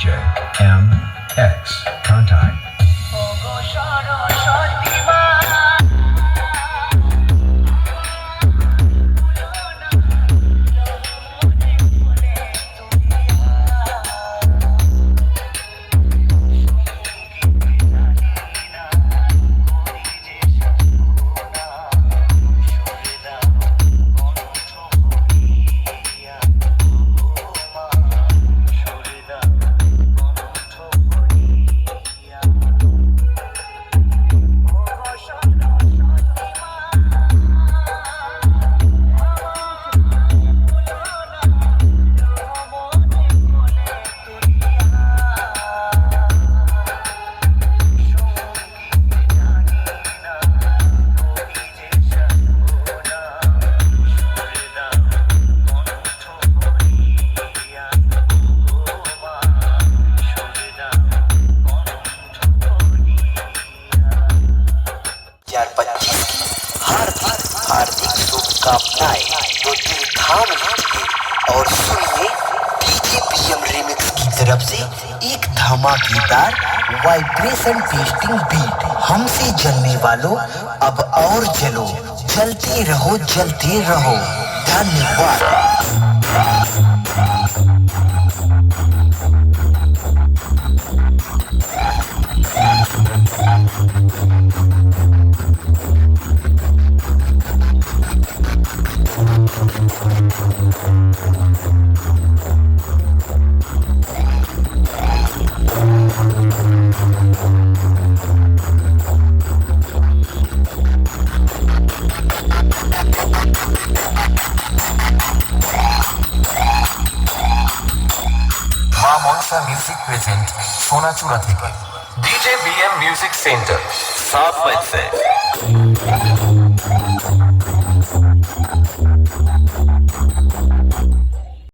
DJ MX Contact. मौका पाए तो दिल थाम लीजिए और सुनिए डीजे पीएम रिमिक्स की तरफ़ से एक धमाकेदार वाइब्रेशन टेस्टिंग बीट हमसे जलने वालों, अब और जलो। जलते रहो जलते रहो। धन्यवाद। সোনাচূড়া থেকে ডিজে বিএম মিউজিক সেন্টার সাত বাইসে